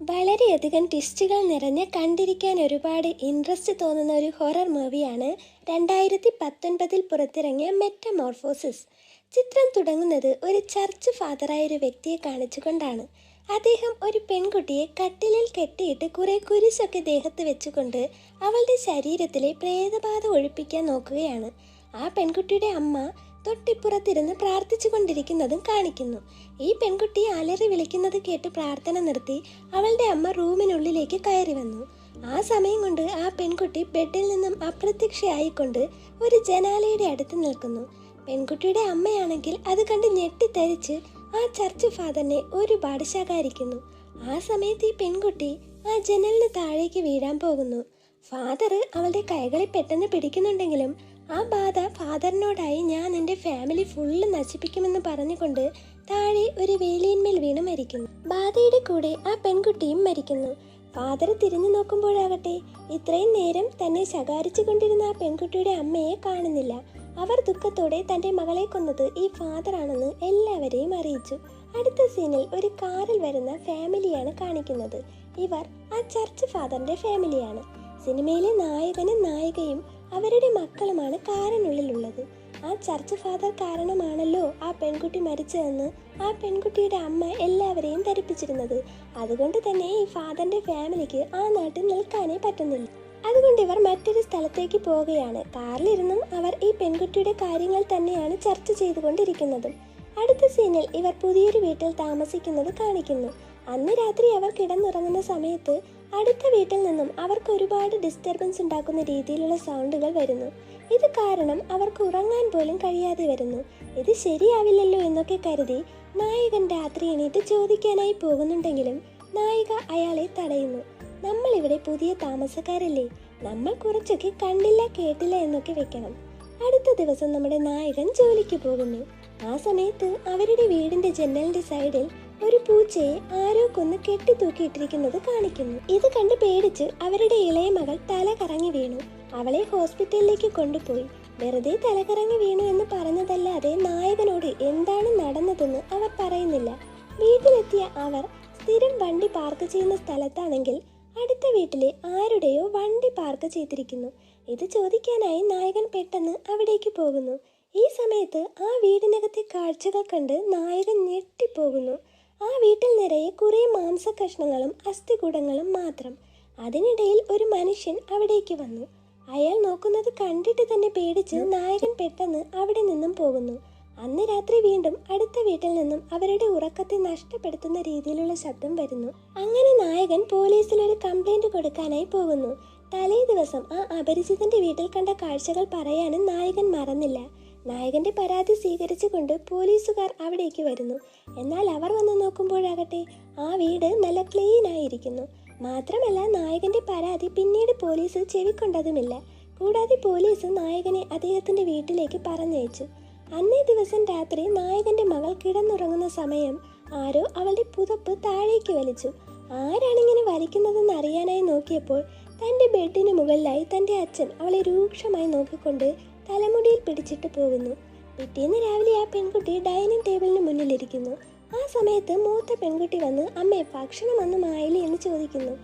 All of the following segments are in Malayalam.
വളരെയധികം ട്വിസ്റ്റുകൾ നിറഞ്ഞ് കണ്ടിരിക്കാൻ ഒരുപാട് ഇൻട്രസ്റ്റ് തോന്നുന്ന ഒരു ഹൊറർ മൂവിയാണ് രണ്ടായിരത്തി പത്തൊൻപതിൽ പുറത്തിറങ്ങിയ മെറ്റമോർഫോസിസ് ചിത്രം തുടങ്ങുന്നത് ഒരു ചർച്ച് ഫാദറായ ഒരു വ്യക്തിയെ കാണിച്ചുകൊണ്ടാണ്. അദ്ദേഹം ഒരു പെൺകുട്ടിയെ കട്ടിലിൽ കെട്ടിയിട്ട് കുറെ കുരിശൊക്കെ ദേഹത്ത് വെച്ചുകൊണ്ട് അവളുടെ ശരീരത്തിലെ പ്രേതബാധ ഒഴിപ്പിക്കാൻ നോക്കുകയാണ്. ആ പെൺകുട്ടിയുടെ അമ്മ തൊട്ടിപ്പുറത്തിരുന്ന് പ്രാർത്ഥിച്ചു കൊണ്ടിരിക്കുന്നതും കാണിക്കുന്നു. ഈ പെൺകുട്ടി അലറി വിളിക്കുന്നത് കേട്ട് പ്രാർത്ഥന നിർത്തി അവളുടെ അമ്മ റൂമിനുള്ളിലേക്ക് കയറി വന്നു. ആ സമയം കൊണ്ട് ആ പെൺകുട്ടി ബെഡിൽ നിന്നും അപ്രത്യക്ഷയായിക്കൊണ്ട് ഒരു ജനാലയുടെ അടുത്ത് നിൽക്കുന്നു. പെൺകുട്ടിയുടെ അമ്മയാണെങ്കിൽ അത് കണ്ട് ഞെട്ടിത്തരിച്ച് ആ ചർച്ച് ഫാദറിനെ ഒരുപാട് ശകാരിക്കുന്നു. ആ സമയത്ത് ഈ പെൺകുട്ടി ആ ജനലിന് താഴേക്ക് വീഴാൻ പോകുന്നു. ഫാദർ അവളുടെ കൈകളിൽ പെട്ടെന്ന് പിടിക്കുന്നുണ്ടെങ്കിലും ആ ബാധ ഫാദറിനോടായി ഞാൻ എന്റെ ഫാമിലി ഫുള്ള് നശിപ്പിക്കുമെന്ന് പറഞ്ഞുകൊണ്ട് താഴെ ഒരു വേലിയന്മേൽ വീണ് മരിക്കുന്നു. ബാധയുടെ കൂടെ ആ പെൺകുട്ടിയും മരിക്കുന്നു. ഫാദർ തിരിഞ്ഞു നോക്കുമ്പോഴാകട്ടെ ഇത്രയും നേരം തന്നെ ശകാരിച്ചു കൊണ്ടിരുന്ന ആ പെൺകുട്ടിയുടെ അമ്മയെ കാണുന്നില്ല. അവർ ദുഃഖത്തോടെ തന്റെ മകളെ കൊന്നത് ഈ ഫാദറാണെന്ന് എല്ലാവരെയും അറിയിച്ചു. അടുത്ത സീനിൽ ഒരു കാറിൽ വരുന്ന ഫാമിലിയാണ് കാണിക്കുന്നത്. ഇവർ ആ ചർച്ച് ഫാദറിന്റെ ഫാമിലിയാണ്. സിനിമയിലെ നായകനും നായികയും അവരുടെ മക്കളുമാണ് കാരനുള്ളിലുള്ളത് ആ ചർച്ച് ഫാദർ കാരണമാണല്ലോ ആ പെൺകുട്ടി മരിച്ചതെന്ന് ആ പെൺകുട്ടിയുടെ അമ്മ എല്ലാവരെയും ധരിപ്പിച്ചിരുന്നത്. അതുകൊണ്ട് തന്നെ ഈ ഫാദറിന്റെ ഫാമിലിക്ക് ആ നാട്ടിൽ നിൽക്കാനേ പറ്റുന്നില്ല. അതുകൊണ്ട് ഇവർ മറ്റൊരു സ്ഥലത്തേക്ക് പോവുകയാണ്. കാറിലിരുന്നും അവർ ഈ പെൺകുട്ടിയുടെ കാര്യങ്ങൾ തന്നെയാണ് ചർച്ച ചെയ്തുകൊണ്ടിരിക്കുന്നതും. അടുത്ത സീനിൽ ഇവർ പുതിയൊരു വീട്ടിൽ താമസിക്കുന്നത് കാണിക്കുന്നു. അന്ന് രാത്രി അവർ കിടന്നുറങ്ങുന്ന സമയത്ത് അടുത്ത വീട്ടിൽ നിന്നും അവർക്ക് ഒരുപാട് ഡിസ്റ്റർബൻസ് ഉണ്ടാക്കുന്ന രീതിയിലുള്ള സൗണ്ടുകൾ വരുന്നു. ഇത് കാരണം അവർക്ക് ഉറങ്ങാൻ പോലും കഴിയാതെ വരുന്നു. ഇത് ശരിയാവില്ലല്ലോ എന്നൊക്കെ കരുതി നായകൻ രാത്രി എണീറ്റ് ചോദിക്കാനായി പോകുന്നുണ്ടെങ്കിലും നായിക അയാളെ തടയുന്നു. നമ്മൾ ഇവിടെ പുതിയ താമസക്കാരല്ലേ? നമ്മൾ കുറച്ചൊക്കെ കണ്ടില്ല കേട്ടില്ല എന്നൊക്കെ വെക്കണം. അടുത്ത ദിവസം നമ്മുടെ നായകൻ ജോലിക്ക് പോകുന്നു. ആ സമയത്ത് അവരുടെ വീടിന്റെ ജനലിന്റെ സൈഡിൽ ഒരു പൂച്ചയെ ആരോ കൊന്ന് കെട്ടിത്തൂക്കിയിട്ടിരിക്കുന്നത് കാണിക്കുന്നു. ഇത് കണ്ട് പേടിച്ച് അവരുടെ ഇളയ മകൾ തല കറങ്ങി വീണു. അവളെ ഹോസ്പിറ്റലിലേക്ക് കൊണ്ടുപോയി. വെറുതെ തലകറങ്ങി വീണു എന്ന് പറഞ്ഞതല്ലാതെ നായകനോട് എന്താണ് നടന്നതെന്ന് അവർ പറയുന്നില്ല. വീട്ടിലെത്തിയ അവർ സ്ഥിരം വണ്ടി പാർക്ക് ചെയ്യുന്ന സ്ഥലത്താണെങ്കിൽ അടുത്ത വീട്ടിലെ ആരുടെയോ വണ്ടി പാർക്ക് ചെയ്തിരിക്കുന്നു. ഇത് ചോദിക്കാനായി നായകൻ പെട്ടെന്ന് അവിടേക്ക് പോകുന്നു. ഈ സമയത്ത് ആ വീടിനകത്തെ കാഴ്ചകൾ കണ്ട് നായകൻ ഞെട്ടിപ്പോകുന്നു. ആ വീട്ടിൽ നിറയെ കുറേ മാംസകഷ്ണങ്ങളും അസ്ഥികൂടങ്ങളും മാത്രം. അതിനിടയിൽ ഒരു മനുഷ്യൻ അവിടേക്ക് വന്നു. അയാൾ നോക്കുന്നത് കണ്ടിട്ട് തന്നെ പേടിച്ച് നായകൻ പെട്ടെന്ന് അവിടെ നിന്നും പോകുന്നു. അന്ന് രാത്രി വീണ്ടും അടുത്ത വീട്ടിൽ നിന്നും അവരുടെ ഉറക്കത്തെ നഷ്ടപ്പെടുത്തുന്ന രീതിയിലുള്ള ശബ്ദം വരുന്നു. അങ്ങനെ നായകൻ പോലീസിൽ ഒരു കംപ്ലൈന്റ് കൊടുക്കാനായി പോകുന്നു. തലേ ദിവസം ആ അപരിചിതന്റെ വീട്ടിൽ കണ്ട കാഴ്ചകൾ പറയാനും നായകൻ മറന്നില്ല. നായകന്റെ പരാതി സ്വീകരിച്ചുകൊണ്ട് പോലീസുകാർ അവിടേക്ക് വരുന്നു. എന്നാൽ അവർ വന്ന് നോക്കുമ്പോഴാകട്ടെ ആ വീട് നല്ല ക്ലീൻ ആയിരിക്കുന്നു. മാത്രമല്ല നായകന്റെ പരാതി പിന്നീട് പോലീസ് ചെവിക്കൊണ്ടതുമില്ല. കൂടാതെ പോലീസ് നായകനെ അദ്ദേഹത്തിന്റെ വീട്ടിലേക്ക് പറഞ്ഞയച്ചു. അന്നേ ദിവസം രാത്രി നായകന്റെ മകൾ കിടന്നുറങ്ങുന്ന സമയം ആരോ അവളുടെ പുതപ്പ് താഴേക്ക് വലിച്ചു. ആരാണിങ്ങനെ വലിക്കുന്നതെന്ന് അറിയാനായി നോക്കിയപ്പോൾ തന്റെ ബെഡിന് മുകളിലായി തന്റെ അച്ഛൻ അവളെ രൂക്ഷമായി നോക്കിക്കൊണ്ട് തലമുടിയിൽ പിടിച്ചിട്ട് പോകുന്നു. പിറ്റേന്ന് രാവിലെ ആ പെൺകുട്ടി ഡൈനിങ് ടേബിളിന് മുന്നിലിരിക്കുന്നു. ആ സമയത്ത് മൂത്ത പെൺകുട്ടി വന്ന് അമ്മേ ഭക്ഷണമൊന്നും ആയില്ലേ എന്ന് ചോദിക്കുന്നു.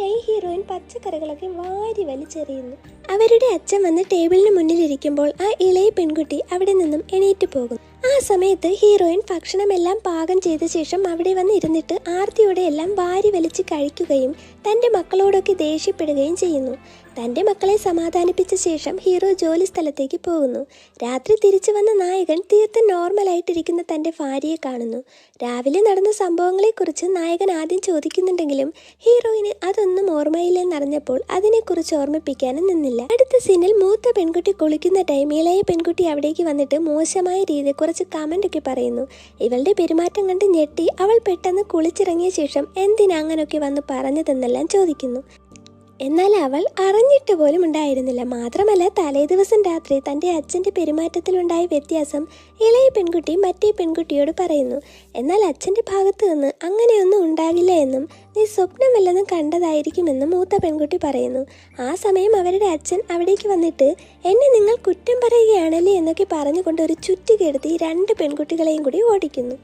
ടൈം ഹീറോയിൻ പച്ചക്കറികളൊക്കെ വാരി വലിച്ചെറിയുന്നു. അവരുടെ അച്ഛൻ വന്ന് ടേബിളിന് മുന്നിലിരിക്കുമ്പോൾ ആ ഇളയ പെൺകുട്ടി അവിടെ നിന്നും എണീറ്റ് പോകും ആ സമയത്ത് ഹീറോയിൻ ഭക്ഷണമെല്ലാം പാകം ചെയ്ത ശേഷം അവിടെ വന്ന് ഇരുന്നിട്ട് ആർത്തിയോടെ എല്ലാം വാരി വലിച്ച് കഴിക്കുകയും തന്റെ മക്കളോടൊക്കെ ദേഷ്യപ്പെടുകയും ചെയ്യുന്നു. തന്റെ മക്കളെ സമാധാനിപ്പിച്ച ശേഷം ഹീറോ ജോലി സ്ഥലത്തേക്ക് പോകുന്നു. രാത്രി തിരിച്ചു വന്ന നായകൻ തീർത്തും നോർമലായിട്ടിരിക്കുന്ന തന്റെ ഭാര്യയെ കാണുന്നു. രാവിലെ നടന്ന സംഭവങ്ങളെക്കുറിച്ച് നായകൻ ആദ്യം ചോദിക്കുന്നുണ്ടെങ്കിലും ഹീറോയിന് അതൊന്നും ഓർമ്മയില്ലെന്നറിഞ്ഞപ്പോൾ അതിനെക്കുറിച്ച് ഓർമ്മിപ്പിക്കാനും നിന്നില്ല. അടുത്ത സീനിൽ മൂത്ത പെൺകുട്ടി കുളിക്കുന്ന ടൈം ഇളയ പെൺകുട്ടി അവിടേക്ക് വന്നിട്ട് മോശമായ രീതിയിൽ കുറച്ച് കമന്റൊക്കെ പറയുന്നു. ഇവളുടെ പെരുമാറ്റം കണ്ട് ഞെട്ടി അവൾ പെട്ടെന്ന് കുളിച്ചിറങ്ങിയ ശേഷം എന്തിനാ അങ്ങനെയൊക്കെ വന്ന് പറഞ്ഞതെന്നെല്ലാം ചോദിക്കുന്നു. എന്നാൽ അവൾ അറിഞ്ഞിട്ട് പോലും ഉണ്ടായിരുന്നില്ല. മാത്രമല്ല തലേദിവസം രാത്രി തന്റെ അച്ഛന്റെ പെരുമാറ്റത്തിലുണ്ടായ വ്യത്യാസം ഇളയ പെൺകുട്ടി മറ്റേ പെൺകുട്ടിയോട് പറയുന്നു. എന്നാൽ അച്ഛന്റെ ഭാഗത്തു നിന്ന് അങ്ങനെയൊന്നും ഉണ്ടാകില്ല എന്നും നീ സ്വപ്നമല്ലെന്നും കണ്ടതായിരിക്കുമെന്നും മൂത്ത പെൺകുട്ടി പറയുന്നു. ആ സമയം അവരുടെ അച്ഛൻ അവിടേക്ക് വന്നിട്ട് എന്നെ നിങ്ങൾ കുറ്റം പറയുകയാണല്ലേ? എന്നൊക്കെ പറഞ്ഞുകൊണ്ട് ഒരു ചുറ്റുകെടുത്തി രണ്ട് പെൺകുട്ടികളെയും കൂടി ഓടിക്കുന്നു.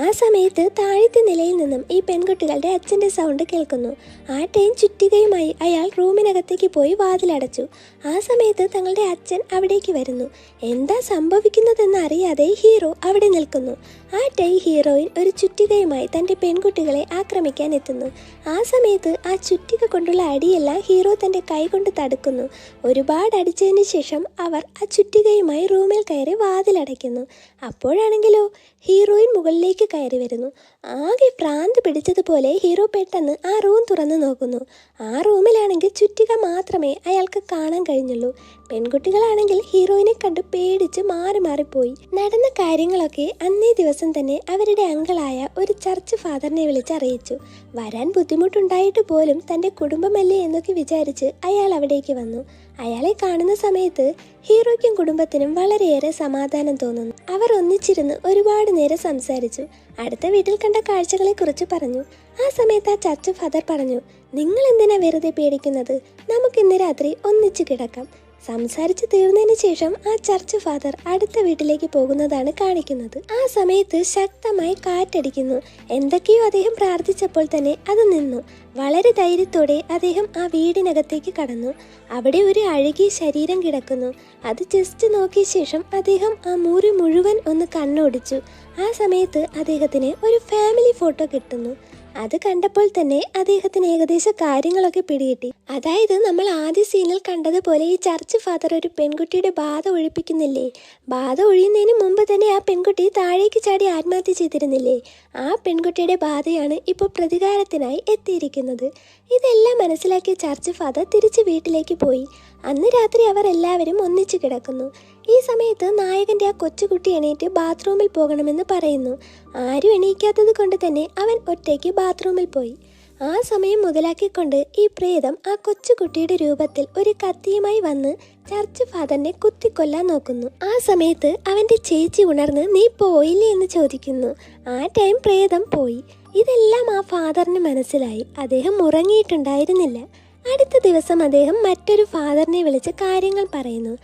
ആ സമയത്ത് താഴത്തെ നിലയിൽ നിന്നും ഈ പെൺകുട്ടികളുടെ അച്ഛന്റെ സൗണ്ട് കേൾക്കുന്നു. ആ ട്രെയിൻ ചുറ്റികയുമായി അയാൾ റൂമിനകത്തേക്ക് പോയി വാതിലടച്ചു. ആ സമയത്ത് തങ്ങളുടെ അച്ഛൻ അവിടേക്ക് വരുന്നു. എന്താ സംഭവിക്കുന്നതെന്ന് അറിയാതെ ഹീറോ അവിടെ നിൽക്കുന്നു. ആ ടൈ ഹീറോയിൻ ഒരു ചുറ്റികയുമായി തന്റെ പെൺകുട്ടികളെ ആക്രമിക്കാൻ എത്തുന്നു. ആ സമയത്ത് ആ ചുറ്റിക കൊണ്ടുള്ള അടിയെല്ലാം ഹീറോ തന്റെ കൈ കൊണ്ട് തടുക്കുന്നു. ഒരുപാട് അടിച്ചതിന് ശേഷം അവർ ആ ചുറ്റികയുമായി റൂമിൽ കയറി വാതിലടയ്ക്കുന്നു. അപ്പോഴാണെങ്കിലോ ഹീറോയിൻ മുകളിലേക്ക് കയറി വരുന്നു. ആകെ ഭ്രാന്ത് പിടിച്ചതുപോലെ ഹീറോ പെട്ടെന്ന് ആ റൂം തുറന്നു നോക്കുന്നു. ആ റൂമിലാണെങ്കിൽ ചുറ്റിക മാത്രമേ അയാൾക്ക് കാണാൻ കഴിഞ്ഞുള്ളൂ. പെൺകുട്ടികളാണെങ്കിൽ ഹീറോയിനെ കണ്ട് പേടിച്ച് മാറി മാറിപ്പോയി. നടന്ന കാര്യങ്ങളൊക്കെ അന്നേ ദിവസം തന്നെ അവരുടെ അങ്കിളായ ഒരു ചർച്ച് ഫാദറിനെ വിളിച്ചറിയിച്ചു. വരാൻ ബുദ്ധിമുട്ടുണ്ടായിട്ട് പോലും തന്റെ കുടുംബമല്ലേ എന്നൊക്കെ വിചാരിച്ച് അയാൾ അവിടേക്ക് വന്നു. അയാളെ കാണുന്ന സമയത്ത് ഹീറോയ്ക്കും കുടുംബത്തിനും വളരെയേറെ സമാധാനം തോന്നുന്നു. അവർ ഒന്നിച്ചിരുന്ന് ഒരുപാട് നേരം സംസാരിച്ചു. അടുത്ത വീട്ടിൽ കണ്ട കാഴ്ചകളെ കുറിച്ച് പറഞ്ഞു. ആ സമയത്ത് ആ ചർച്ച് ഫാദർ പറഞ്ഞു നിങ്ങൾ എന്തിനാ വെറുതെ പേടിക്കുന്നത്? നമുക്ക് ഇന്ന് രാത്രി ഒന്നിച്ചു കിടക്കാം. സംസാരിച്ച് തീർന്നതിന് ശേഷം ആ ചർച്ച് ഫാദർ അടുത്ത വീട്ടിലേക്ക് പോകുന്നതാണ് കാണിക്കുന്നത്. ആ സമയത്ത് ശക്തമായി കാറ്റടിക്കുന്നു. എന്തൊക്കെയോ അദ്ദേഹം പ്രാർത്ഥിച്ചപ്പോൾ തന്നെ അത് നിന്നു. വളരെ ധൈര്യത്തോടെ അദ്ദേഹം ആ വീടിനകത്തേക്ക് കടന്നു. അവിടെ ഒരു അഴുകിയ ശരീരം കിടക്കുന്നു. അത് ജസ്റ്റ് നോക്കിയ ശേഷം അദ്ദേഹം ആ മുറി മുഴുവൻ ഒന്ന് കണ്ണോടിച്ചു. ആ സമയത്ത് അദ്ദേഹത്തിന് ഒരു ഫാമിലി ഫോട്ടോ കിട്ടുന്നു. അത് കണ്ടപ്പോൾ തന്നെ അദ്ദേഹത്തിന് ഏകദേശം കാര്യങ്ങളൊക്കെ പിടികിട്ടി. അതായത് നമ്മൾ ആദ്യ സീനിൽ കണ്ടതുപോലെ ഈ ചർച്ച് ഫാദർ ഒരു പെൺകുട്ടിയുടെ ബാധ ഒഴിപ്പിക്കുന്നില്ലേ? ബാധ ഒഴിയുന്നതിന് മുമ്പ് തന്നെ ആ പെൺകുട്ടി താഴേക്ക് ചാടി ആത്മഹത്യ ചെയ്തിരുന്നില്ലേ? ആ പെൺകുട്ടിയുടെ ബാധയാണ് ഇപ്പോൾ പ്രതികാരത്തിനായി എത്തിയിരിക്കുന്നത്. ഇതെല്ലാം മനസ്സിലാക്കിയ ചർച്ച് ഫാദർ തിരിച്ച് വീട്ടിലേക്ക് പോയി. അന്ന് രാത്രി അവർ എല്ലാവരും ഒന്നിച്ചു കിടക്കുന്നു. ഈ സമയത്ത് നായകന്റെ ആ കൊച്ചുകുട്ടി എണീറ്റ് ബാത്റൂമിൽ പോകണമെന്ന് പറയുന്നു. ആരും എണീക്കാത്തത് കൊണ്ട് തന്നെ അവൻ ഒറ്റയ്ക്ക് ബാത്റൂമിൽ പോയി. ആ സമയം മുതലാക്കിക്കൊണ്ട് ഈ പ്രേതം ആ കൊച്ചുകുട്ടിയുടെ രൂപത്തിൽ ഒരു കത്തിയുമായി വന്ന് ചർച്ച് ഫാദറിനെ കുത്തിക്കൊല്ലാൻ നോക്കുന്നു. ആ സമയത്ത് അവന്റെ ചേച്ചി ഉണർന്ന് നീ പോയില്ലേ? എന്ന് ചോദിക്കുന്നു. ആ ടൈം പ്രേതം പോയി. ഇതെല്ലാം ആ ഫാദറിന് മനസ്സിലായി. അദ്ദേഹം ഉറങ്ങിയിട്ടുണ്ടായിരുന്നില്ല. അടുത്ത ദിവസം അദ്ദേഹം മറ്റൊരു ഫാദറിനെ വിളിച്ച് കാര്യങ്ങൾ പറയുന്നു.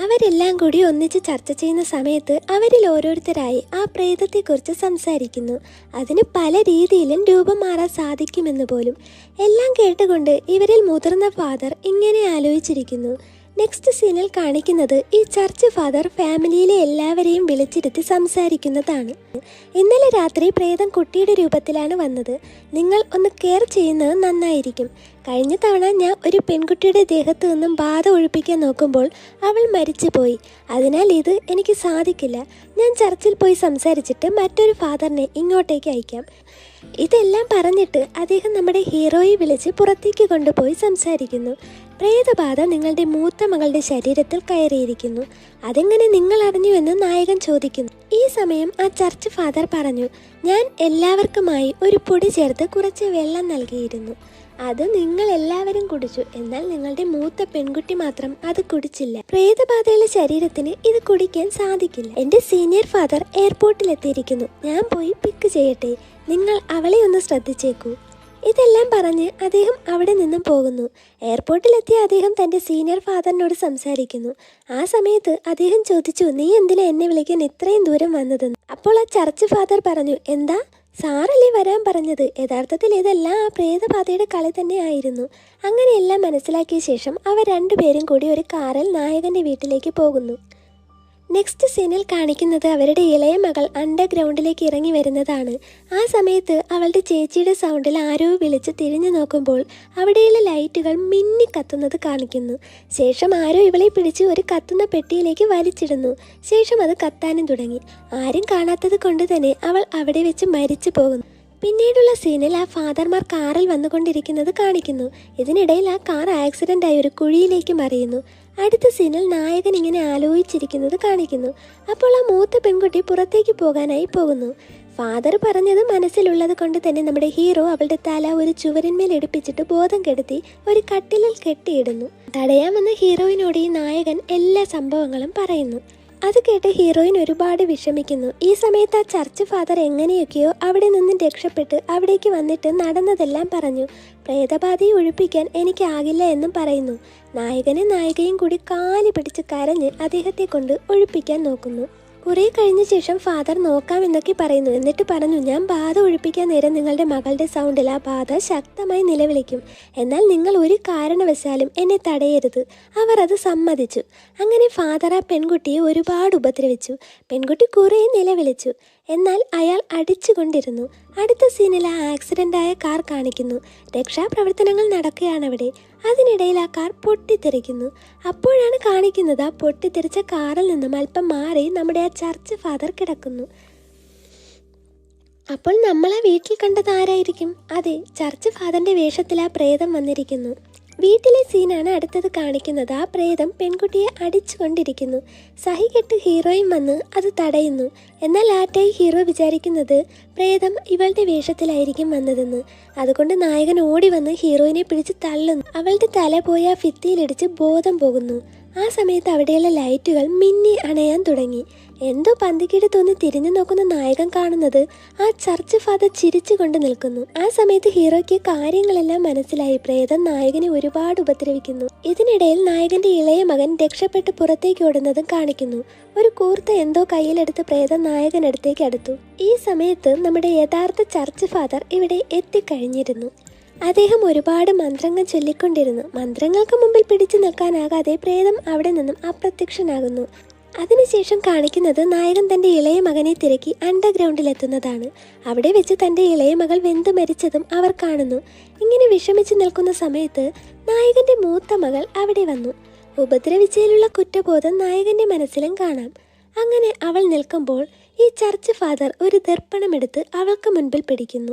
അവരെല്ലാം കൂടി ഒന്നിച്ച് ചർച്ച ചെയ്യുന്ന സമയത്ത് അവരിൽ ഓരോരുത്തരായി ആ പ്രേതത്തെക്കുറിച്ച് സംസാരിക്കുന്നു. അതിന് പല രീതിയിലും രൂപം മാറാൻ സാധിക്കുമെന്ന് പോലും. എല്ലാം കേട്ടുകൊണ്ട് ഇവരിൽ മുതിർന്ന ഫാദർ ഇങ്ങനെ ആലോചിച്ചിരിക്കുന്നു. നെക്സ്റ്റ് സീനിൽ കാണിക്കുന്നത് ഈ ചർച്ച് ഫാദർ ഫാമിലിയിലെ എല്ലാവരെയും വിളിച്ചിരുത്തി സംസാരിക്കുന്നതാണ്. ഇന്നലെ രാത്രി പ്രേതം കുട്ടിയുടെ രൂപത്തിലാണ് വന്നത്. നിങ്ങൾ ഒന്ന് കെയർ ചെയ്യുന്നത് നന്നായിരിക്കും. കഴിഞ്ഞ തവണ ഞാൻ ഒരു പെൺകുട്ടിയുടെ ദേഹത്തു നിന്നും ബാധ ഒഴിപ്പിക്കാൻ നോക്കുമ്പോൾ അവൾ മരിച്ചുപോയി. അതിനാൽ ഇത് എനിക്ക് സാധിക്കില്ല. ഞാൻ ചർച്ചിൽ പോയി സംസാരിച്ചിട്ട് മറ്റൊരു ഫാദറിനെ ഇങ്ങോട്ടേക്ക് അയക്കാം. ഇതെല്ലാം പറഞ്ഞിട്ട് അദ്ദേഹം നമ്മുടെ ഹീറോയെ വിളിച്ച് പുറത്തേക്ക് കൊണ്ടുപോയി സംസാരിക്കുന്നു. പ്രേതബാധ നിങ്ങളുടെ മൂത്ത മകളുടെ ശരീരത്തിൽ കയറിയിരിക്കുന്നു. അതെങ്ങനെ നിങ്ങൾ അറിഞ്ഞു എന്ന് നായകൻ ചോദിക്കുന്നു. ഈ സമയം ആ ചർച്ച് ഫാദർ പറഞ്ഞു ഞാൻ എല്ലാവർക്കുമായി ഒരു പൊടി ചേർത്ത് കുറച്ച് വെള്ളം നൽകിയിരുന്നു. അത് നിങ്ങൾ എല്ലാവരും കുടിച്ചു. എന്നാൽ നിങ്ങളുടെ മൂത്ത പെൺകുട്ടി മാത്രം അത് കുടിച്ചില്ല. പ്രേതബാധയുള്ള ശരീരത്തിന് ഇത് കുടിക്കാൻ സാധിക്കില്ല. എന്റെ സീനിയർ ഫാദർ എയർപോർട്ടിൽ എത്തിയിരിക്കുന്നു ഞാൻ പോയി പിക്ക് ചെയ്യട്ടെ? നിങ്ങൾ അവളെ ഒന്ന് ശ്രദ്ധിച്ചേക്കൂ. ഇതെല്ലാം പറഞ്ഞ് അദ്ദേഹം അവിടെ നിന്നും പോകുന്നു. എയർപോർട്ടിലെത്തിയ അദ്ദേഹം തന്റെ സീനിയർ ഫാദറിനോട് സംസാരിക്കുന്നു. ആ സമയത്ത് അദ്ദേഹം ചോദിച്ചു നീ എന്തിനാ എന്നെ വിളിക്കാൻ ഇത്രയും ദൂരം വന്നതെന്ന്? അപ്പോൾ ആ ചർച്ച് ഫാദർ പറഞ്ഞു എന്താ? സാറല്ലേ വരാൻ പറഞ്ഞത്? യഥാർത്ഥത്തിൽ ഇതെല്ലാം ആ പ്രേതബാധയുടെ കളി തന്നെയായിരുന്നു അങ്ങനെയെല്ലാം മനസ്സിലാക്കിയ ശേഷം അവർ രണ്ടുപേരും കൂടി ഒരു കാറിൽ നായകന്റെ വീട്ടിലേക്ക് പോകുന്നു. നെക്സ്റ്റ് സീനിൽ കാണിക്കുന്നത് അവരുടെ ഇളയ മകൾ അണ്ടർഗ്രൗണ്ടിലേക്ക് ഇറങ്ങി വരുന്നതാണ്. ആ സമയത്ത് അവളുടെ ചേച്ചിയുടെ സൗണ്ടിൽ ആരോ വിളിച്ച് തിരിഞ്ഞു നോക്കുമ്പോൾ അവിടെയുള്ള ലൈറ്റുകൾ മിന്നി കത്തുന്നത് കാണിക്കുന്നു. ശേഷം ആരോ ഇവളെ പിടിച്ച് ഒരു കത്തുന്ന പെട്ടിയിലേക്ക് വലിച്ചിടുന്നു. ശേഷം അത് കത്താനും തുടങ്ങി. ആരും കാണാത്തത് കൊണ്ട് തന്നെ അവൾ അവിടെ വെച്ച് മരിച്ചു പോകുന്നു. പിന്നീടുള്ള സീനിൽ ആ ഫാദർമാർ കാറിൽ വന്നുകൊണ്ടിരിക്കുന്നത് കാണിക്കുന്നു. ഇതിനിടയിൽ ആ കാർ ആക്സിഡന്റ് ആയി ഒരു കുഴിയിലേക്ക് മറിയുന്നു. അടുത്ത സീനിൽ നായകൻ ഇങ്ങനെ ആലോചിച്ചിരിക്കുന്നത് കാണിക്കുന്നു. അപ്പോൾ ആ മൂത്ത പെൺകുട്ടി പുറത്തേക്ക് പോകാനായി പോകുന്നു. ഫാദർ പറഞ്ഞത് മനസ്സിലുള്ളത് കൊണ്ട് തന്നെ നമ്മുടെ ഹീറോ അവളുടെ തല ഒരു ചുവരിന്മേൽ എടുപ്പിച്ചിട്ട് ബോധം കെടുത്തി ഒരു കട്ടിലിൽ കെട്ടിയിടുന്നു. തടയാമെന്ന ഹീറോയിനോട് ഈ നായകൻ എല്ലാ സംഭവങ്ങളും പറയുന്നു. അത് കേട്ട് ഹീറോയിൻ ഒരുപാട് വിഷമിക്കുന്നു. ഈ സമയത്ത് ആ ചർച്ച് ഫാദർ എങ്ങനെയൊക്കെയോ അവിടെ നിന്നും രക്ഷപ്പെട്ട് അവിടേക്ക് വന്നിട്ട് നടന്നതെല്ലാം പറഞ്ഞു. പ്രേതബാധയെ ഒഴിപ്പിക്കാൻ എനിക്കാകില്ല എന്നും പറയുന്നു. നായകനും നായികയും കൂടി കാലി പിടിച്ച് കരഞ്ഞ് അദ്ദേഹത്തെ കൊണ്ട് ഒഴിപ്പിക്കാൻ നോക്കുന്നു. കുറെ കഴിഞ്ഞ ശേഷം ഫാദർ നോക്കാമെന്നൊക്കെ പറയുന്നു. എന്നിട്ട് പറഞ്ഞു ഞാൻ ബാധ ഒഴിപ്പിക്കാൻ നേരം നിങ്ങളുടെ മകളുടെ സൗണ്ടിൽ ആ ബാധ ശക്തമായി നിലവിളിക്കും. എന്നാൽ നിങ്ങൾ ഒരു കാരണവശാലും എന്നെ തടയരുത്. അവർ അത് സമ്മതിച്ചു. അങ്ങനെ ഫാദർ ആ പെൺകുട്ടിയെ ഒരുപാട് ഉപദ്രവിച്ചു. പെൺകുട്ടി കുറേ നിലവിളിച്ചു. എന്നാൽ അയാൾ അടിച്ചുകൊണ്ടിരുന്നു. അടുത്ത സീനിൽ ആ ആക്സിഡന്റായ കാർ കാണിക്കുന്നു. രക്ഷാപ്രവർത്തനങ്ങൾ നടക്കുകയാണ് അവിടെ. അതിനിടയിൽ ആ കാർ പൊട്ടിത്തെറിക്കുന്നു. അപ്പോഴാണ് കാണിക്കുന്നത് ആ പൊട്ടിത്തെറിച്ച കാറിൽ നിന്നും അല്പം മാറി നമ്മുടെ ആ ചർച്ച് ഫാദർ കിടക്കുന്നു. അപ്പോൾ നമ്മളെ വീട്ടിൽ കണ്ടത് ആരായിരിക്കും? അതെ ചർച്ച് ഫാദറിന്റെ വേഷത്തിൽ ആ പ്രേതം വന്നിരിക്കുന്നു. വീട്ടിലെ സീനാണ് അടുത്തത് കാണിക്കുന്നത്. ആ പ്രേതം പെൺകുട്ടിയെ അടിച്ചുകൊണ്ടിരിക്കുന്നു. സഹികെട്ട് ഹീറോയും വന്ന് അത് തടയുന്നു. എന്നാൽ ആറ്റായി ഹീറോ വിചാരിക്കുന്നത്? പ്രേതം ഇവളുടെ വേഷത്തിലായിരിക്കും വന്നതെന്ന്. അതുകൊണ്ട് നായകൻ ഓടി വന്ന് ഹീറോയിനെ പിടിച്ച് തള്ളുന്നു. അവളുടെ തല പോയി ആ ഭിത്തിയിലിടിച്ച് ബോധം പോകുന്നു. ആ സമയത്ത് അവിടെയുള്ള ലൈറ്റുകൾ മിന്നി അണയാൻ തുടങ്ങി. എന്തോ പന്തിക്കിട്ട് തോന്നി തിരിഞ്ഞു നോക്കുന്ന നായകൻ കാണുന്നത് ആ ചർച്ച് ഫാദർ ചിരിച്ചുകൊണ്ട് നിൽക്കുന്നു. ആ സമയത്ത് ഹീറോയ്ക്ക് കാര്യങ്ങളെല്ലാം മനസ്സിലായി. പ്രേതം നായകനെ ഒരുപാട് ഉപദ്രവിക്കുന്നു. ഇതിനിടയിൽ നായകന്റെ ഇളയ മകൻ രക്ഷപ്പെട്ട് പുറത്തേക്ക് ഓടുന്നതും കാണിക്കുന്നു. ഒരു കൂർത്ത എന്തോ കയ്യിലെടുത്ത് പ്രേതം നായകനടുത്തേക്ക് അടുത്തു. ഈ സമയത്ത് നമ്മുടെ യഥാർത്ഥ ചർച്ച് ഫാദർ ഇവിടെ എത്തിക്കഴിഞ്ഞിരുന്നു. അദ്ദേഹം ഒരുപാട് മന്ത്രങ്ങൾ ചൊല്ലിക്കൊണ്ടിരുന്നു. മന്ത്രങ്ങൾക്ക് മുമ്പിൽ പിടിച്ചു നിൽക്കാനാകാതെ പ്രേതം അവിടെ നിന്നും അപ്രത്യക്ഷനാകുന്നു. അതിനുശേഷം കാണിക്കുന്നത് നായകൻ തന്റെ ഇളയ മകനെ തിരക്കി അണ്ടർഗ്രൗണ്ടിൽ എത്തുന്നതാണ് അവിടെ വെച്ച് തന്റെ ഇളയ മകൾ വെന്തു മരിച്ചതും അവർ കാണുന്നു. ഇങ്ങനെ വിഷമിച്ച് നിൽക്കുന്ന സമയത്ത് നായകന്റെ മൂത്ത മകൾ അവിടെ വന്നു. ഉപദ്രവിച്ചതിലുള്ള കുറ്റബോധം നായകന്റെ മനസ്സിലും കാണാം. അങ്ങനെ അവൾ നിൽക്കുമ്പോൾ ഈ ചർച്ച് ഫാദർ ഒരു ദർപ്പണമെടുത്ത് അവൾക്ക് മുൻപിൽ പിടിക്കുന്നു.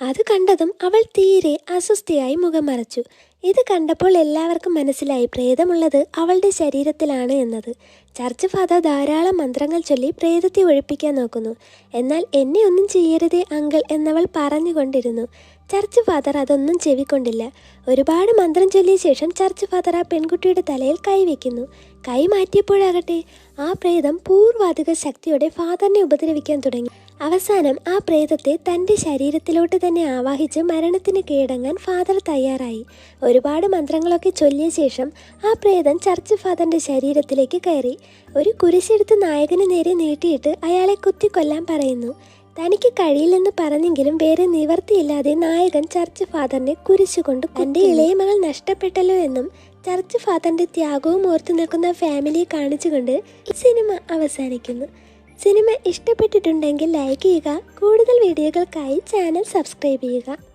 അത് കണ്ടതും അവൾ തീരെ അസ്വസ്ഥയായി മുഖം മറച്ചു ഇത് കണ്ടപ്പോൾ എല്ലാവർക്കും മനസ്സിലായി പ്രേതമുള്ളത് അവളുടെ ശരീരത്തിലാണ് എന്നത്. ചർച്ച് ഫാദർ ധാരാളം മന്ത്രങ്ങൾ ചൊല്ലി പ്രേതത്തെ ഒഴിപ്പിക്കാൻ നോക്കുന്നു. എന്നാൽ എന്നെ ഒന്നും ചെയ്യരുതേ അങ്കിൾ എന്നവൾ പറഞ്ഞുകൊണ്ടിരുന്നു. ചർച്ച് ഫാദർ അതൊന്നും ചെവിക്കൊണ്ടില്ല. ഒരുപാട് മന്ത്രം ചൊല്ലിയ ശേഷം ചർച്ച് ഫാദർ ആ പെൺകുട്ടിയുടെ തലയിൽ കൈവയ്ക്കുന്നു കൈ മാറ്റിയപ്പോഴാകട്ടെ ആ പ്രേതം പൂർവാധിക ശക്തിയോടെ ഫാദറിനെ ഉപദ്രവിക്കാൻ തുടങ്ങി. അവസാനം ആ പ്രേതത്തെ തന്റെ ശരീരത്തിലോട്ട് തന്നെ ആവാഹിച്ച് മരണത്തിന് കീഴടങ്ങാൻ ഫാദർ തയ്യാറായി. ഒരുപാട് മന്ത്രങ്ങളൊക്കെ ചൊല്ലിയ ശേഷം ആ പ്രേതം ചർച്ച് ഫാദറിന്റെ ശരീരത്തിലേക്ക് കയറി. ഒരു കുരിശെടുത്ത് നായകന് നേരെ നീട്ടിയിട്ട് അയാളെ കുത്തിക്കൊല്ലാൻ പറയുന്നു. തനിക്ക് കഴിയില്ലെന്ന് പറഞ്ഞെങ്കിലും വേറെ നിവർത്തിയില്ലാതെ നായകൻ ചർച്ച് ഫാദറിനെ കുരിശുകൊണ്ട് തന്റെ ഇളയ മകൾ നഷ്ടപ്പെട്ടല്ലോ എന്നും ചർച്ച് ഫാദറിന്റെ ത്യാഗവും ഓർത്തു നിൽക്കുന്ന ഫാമിലിയെ കാണിച്ചുകൊണ്ട് ഈ സിനിമ അവസാനിക്കുന്നു. സിനിമ ഇഷ്ടപ്പെട്ടിട്ടുണ്ടെങ്കിൽ ലൈക്ക് ചെയ്യുക കൂടുതൽ വീഡിയോകൾക്കായി ചാനൽ സബ്സ്ക്രൈബ് ചെയ്യുക.